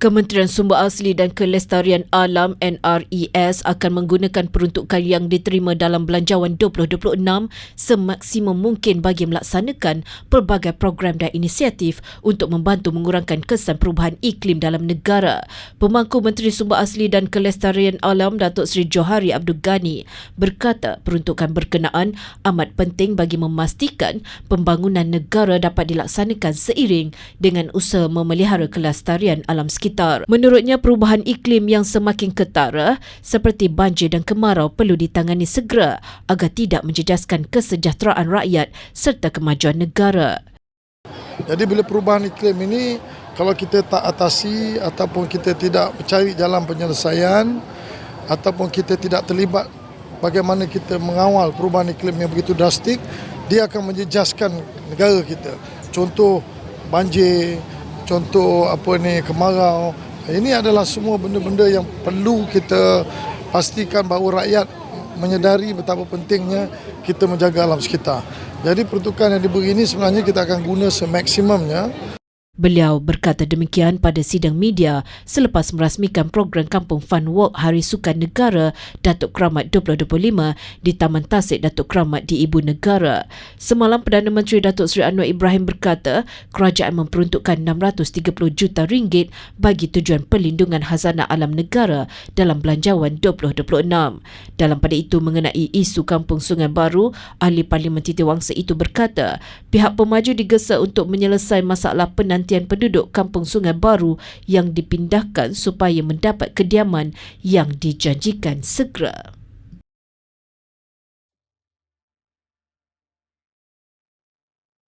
Kementerian Sumber Asli dan Kelestarian Alam NRES akan menggunakan peruntukan yang diterima dalam Belanjawan 2026 semaksimum mungkin bagi melaksanakan pelbagai program dan inisiatif untuk membantu mengurangkan kesan perubahan iklim dalam negara. Pemangku Menteri Sumber Asli dan Kelestarian Alam Datuk Seri Johari Abdul Ghani berkata peruntukan berkenaan amat penting bagi memastikan pembangunan negara dapat dilaksanakan seiring dengan usaha memelihara kelestarian alam sekitar sekitar. Menurutnya perubahan iklim yang semakin ketara seperti banjir dan kemarau perlu ditangani segera agar tidak menjejaskan kesejahteraan rakyat serta kemajuan negara. Jadi bila perubahan iklim ini kalau kita tak atasi ataupun kita tidak mencari jalan penyelesaian ataupun kita tidak terlibat bagaimana kita mengawal perubahan iklim yang begitu drastik dia akan menjejaskan negara kita. Contoh banjir, contoh apa ni kemarau ini adalah semua benda-benda yang perlu kita pastikan bahawa rakyat menyedari betapa pentingnya kita menjaga alam sekitar. Jadi peruntukan yang diberi ini sebenarnya kita akan guna semaksimumnya Beliau berkata demikian pada sidang media selepas merasmikan program Kampung Fun Walk Hari Sukan Negara Datuk Keramat 2025 di Taman Tasik Datuk Keramat di Ibu Negara. Semalam Perdana Menteri Datuk Seri Anwar Ibrahim berkata kerajaan memperuntukkan 630 juta ringgit bagi tujuan perlindungan hazanah alam negara dalam Belanjawan 2026. Dalam pada itu mengenai isu Kampung Sungai Baru, Ahli Parlimen Titi Wangsa itu berkata pihak pemaju digesa untuk menyelesaikan masalah penantian perhatian penduduk kampung Sungai Baru yang dipindahkan supaya mendapat kediaman yang dijanjikan segera.